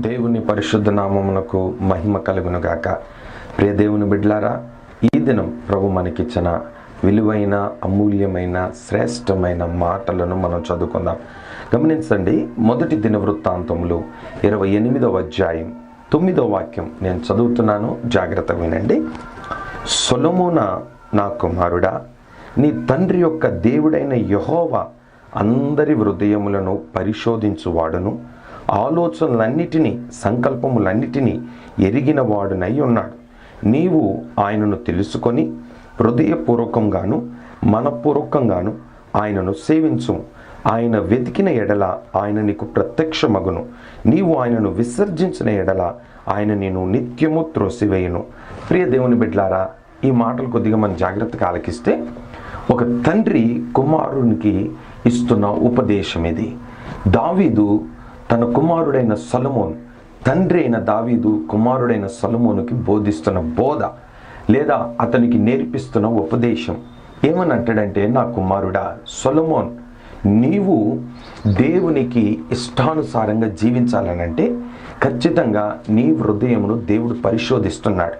దేవుని పరిశుద్ధ నామమునకు మహిమ కలుగును గాక ప్రియ దేవుని బిడ్లారా ఈ దినం ప్రభు మనకిచ్చిన విలువైన అమూల్యమైన శ్రేష్టమైన మాటలను మనం చదువుకుందాం. గమనించండి మొదటి దిన వృత్తాంతములు ఇరవై ఎనిమిదవ అధ్యాయం తొమ్మిదో వాక్యం నేను చదువుతున్నాను. జాగ్రత్త వినండి. సొలమున నా కుమారుడా నీ తండ్రి యొక్క దేవుడైన యహోవా అందరి హృదయములను పరిశోధించువాడును. ఆలోచనలన్నిటినీ సంకల్పములన్నిటినీ ఎరిగిన వాడునై ఉన్నాడు. నీవు ఆయనను తెలుసుకొని హృదయపూర్వకంగాను మనపూర్వకంగాను ఆయనను సేవించు. ఆయన వెతికిన ఎడల ఆయన నీకు ప్రత్యక్షమగును. నీవు ఆయనను విసర్జించిన ఎడల ఆయన నేను నిత్యము త్రోసివేయను. ప్రియ దేవుని బిడ్లారా ఈ మాటలు కొద్దిగా మనం జాగ్రత్తగా ఆలకిస్తే ఒక తండ్రి కుమారునికి ఇస్తున్న ఉపదేశం ఇది. దావీదు తన కుమారుడైన సొలమోన్ తండ్రి అయిన దావీదు కుమారుడైన సొలమోనుకి బోధిస్తున్న బోధ లేదా అతనికి నేర్పిస్తున్న ఉపదేశం. ఏమని అంటాడంటే నా కుమారుడా సొలమోన్ నీవు దేవునికి ఇష్టానుసారంగా జీవించాలనంటే ఖచ్చితంగా నీ హృదయమును దేవుడు పరిశోధిస్తున్నాడు.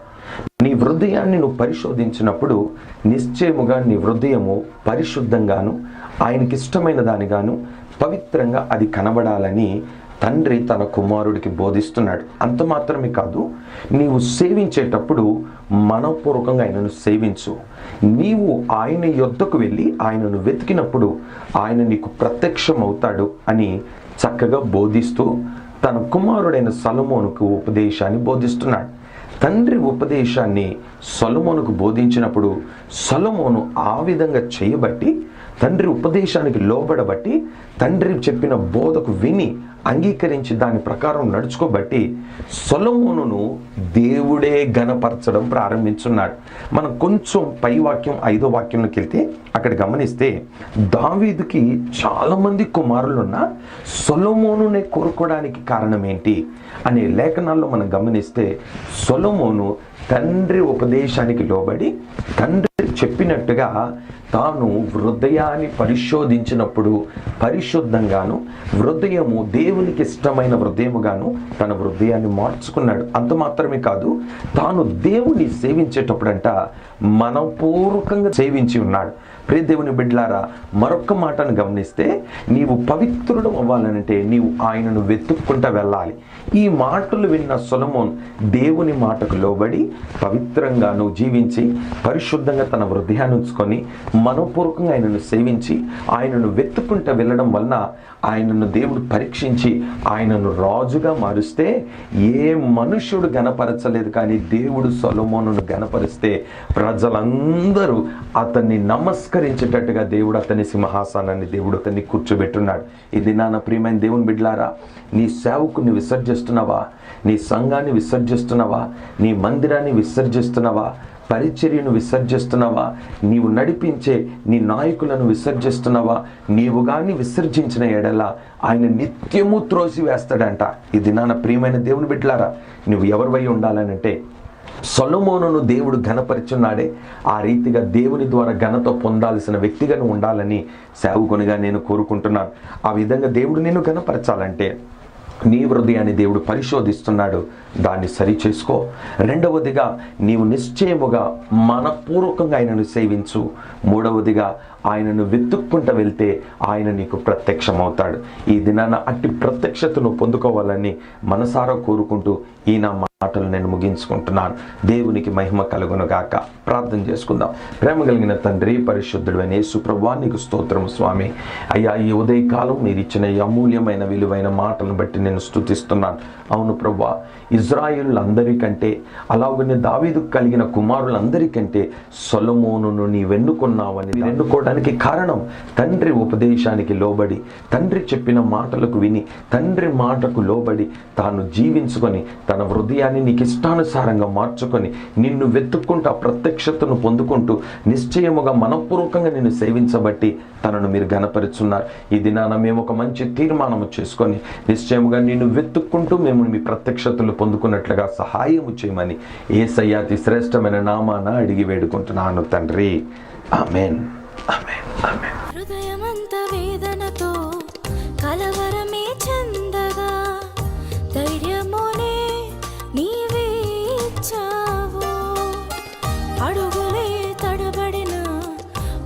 నీ హృదయాన్ని నువ్వు పరిశోధించినప్పుడు నిశ్చయముగా నీ హృదయము పరిశుద్ధంగాను ఆయనకి ఇష్టమైన దానిగాను పవిత్రంగా అది కనబడాలని తండ్రి తన కుమారుడికి బోధిస్తున్నాడు. అంత మాత్రమే కాదు నీవు సేవించేటప్పుడు మనపూర్వకంగా ఆయనను సేవించు. నీవు ఆయన యొద్దకు వెళ్ళి ఆయనను వెతికినప్పుడు ఆయన నీకు ప్రత్యక్షం అవుతాడు అని చక్కగా బోధిస్తూ తన కుమారుడైన సలమోనుకు ఉపదేశాన్ని బోధిస్తున్నాడు. తండ్రి ఉపదేశాన్ని సొలమోనుకు బోధించినప్పుడు సొలమోను ఆ విధంగా చేయబట్టి తండ్రి ఉపదేశానికి లోబడబట్టి తండ్రి చెప్పిన బోధకు విని అంగీకరించి దాని ప్రకారం నడుచుకోబట్టి సొలమును దేవుడే గణపరచడం ప్రారంభించున్నాడు. మనం కొంచెం పై వాక్యం ఐదో వాక్యంలోకి వెళ్తే అక్కడ గమనిస్తే దావీదుకి చాలామంది కుమారులున్న సొలమోనునే కోరుకోవడానికి కారణం ఏంటి అనే లేఖనాల్లో మనం గమనిస్తే సొలమోను తండ్రి ఉపదేశానికి లోబడి తండ్రి చెప్పినట్టుగా తాను హృదయాన్ని పరిశోధించినప్పుడు పరిశుద్ధంగాను హృదయము దేవునికి ఇష్టమైన హృదయముగాను తన హృదయాన్ని మార్చుకున్నాడు. అంత మాత్రమే కాదు తాను దేవుని సేవించేటప్పుడంట మనపూర్వకంగా సేవించి ఉన్నాడు. ప్రియ దేవుని బిడ్లారా మరొక మాటను గమనిస్తే నీవు పవిత్రుడు అవ్వాలనంటే నీవు ఆయనను వెతుక్కుంటా వెళ్ళాలి. ఈ మాటలు విన్న సొలమోన్ దేవుని మాటకు లోబడి పవిత్రంగా నువ్వు జీవించి పరిశుద్ధంగా తన హృదయాన్ని ఉంచుకొని మనపూర్వకంగా ఆయనను సేవించి ఆయనను వెతుక్కుంటూ వెళ్ళడం వలన ఆయనను దేవుడు పరీక్షించి ఆయనను రాజుగా మారుస్తే ఏ మనుష్యుడు గనపరచలేదు కానీ దేవుడు సొలమోను గనపరిస్తే ప్రజలందరూ అతన్ని నమస్కరించేటట్టుగా దేవుడు అతని సింహాసనాన్ని దేవుడు అతన్ని కూర్చోబెట్టున్నాడు. ఇది నాన్న ప్రియమైన దేవుని బిడ్లారా నీ సేవకుని విసర్జిస్తున్నావా? నీ సంఘాన్ని విసర్జిస్తున్నావా? నీ మందిరాన్ని విసర్జిస్తున్నావా? పరిచర్యను విసర్జిస్తున్నావా? నీవు నడిపించే నీ నాయకులను విసర్జిస్తున్నావా? నీవు కానీ విసర్జించిన ఎడల ఆయన నిత్యము త్రోసి వేస్తాడంట ఇది నాన్న ప్రియమైన దేవుని బిడ్డలారా నువ్వు ఎవరివై ఉండాలనంటే సొలమోనును దేవుడు ఘనపరిచున్నాడే. ఆ రీతిగా దేవుని ద్వారా ఘనత పొందాల్సిన వ్యక్తిగాను ఉండాలని సేవకునిగా నేను కోరుకుంటున్నాను. ఆ విధంగా దేవుడు నేను ఘనపరచాలంటే నీ హృదయాన్ని దేవుడు పరిశోధిస్తున్నాడు. దాన్ని సరి చేసుకో. రెండవదిగా నీవు నిశ్చయముగా మనపూర్వకంగా ఆయనను సేవించు. మూడవదిగా ఆయనను వెతుక్కుంటూ వెళ్తే ఆయన నీకు ప్రత్యక్షమవుతాడు. ఈ దినాన అట్టి ప్రత్యక్షతను పొందుకోవాలని మనసారా కోరుకుంటూ ఈయన మాటలు నేను ముగించుకుంటున్నాను. దేవునికి మహిమ కలుగును గాక. ప్రార్థన చేసుకుందాం. ప్రేమ కలిగిన తండ్రి పరిశుద్ధుడైన అనే నీకు స్తోత్రం స్వామి. అయ్యా ఈ ఉదయకాలం మీరు ఇచ్చిన ఈ అమూల్యమైన విలువైన మాటలను బట్టి నేను స్థుతిస్తున్నాను అవును ప్రభా ఇజ్రాయిలందరికంటే అలాగనే దావీదు కలిగిన కుమారులందరికంటే సొలమోనును నీ వెన్నుకున్నావని వెన్నుకోవడానికి కారణం తండ్రి ఉపదేశానికి లోబడి తండ్రి చెప్పిన మాటలకు విని తండ్రి మాటకు లోబడి తాను జీవించుకొని తన హృదయాన్ని నీకు ఇష్టానుసారంగా మార్చుకొని నిన్ను వెతుక్కుంటూ ఆ ప్రత్యక్షతను పొందుకుంటూ నిశ్చయముగా మనపూర్వకంగా నిన్ను సేవించబట్టి తనను మీరు గనపరుచున్నారు ఈ దినాన మేము ఒక మంచి తీర్మానము చేసుకొని నిశ్చయముగా నిన్ను వెతుక్కుంటూ మేము మీ ప్రత్యక్షతలు పొందుకున్నట్లుగా సహాయము చేయమని ఏ సయ్యాతి శ్రేష్టమైన నామాన అడిగి వేడుకుంటున్నాను తండ్రి. ఆమెన్. ఆమెన్. ఆమెన్. హృదయమంత వేదనతో కలవరమే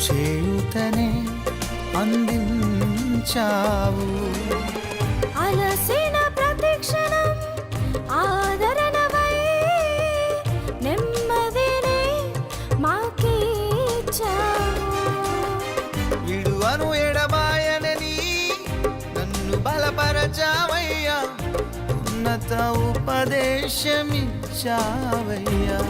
చేయుతనే అందించావు. అలసిన ప్రతిక్షణం ఆదరణవై నెమ్మదిని మాకిచ్చావు. విడువను ఎడబాయనని నన్ను బలపరచావయ్యా. ఉన్నత ఉపదేశమిచ్చావయ్యా.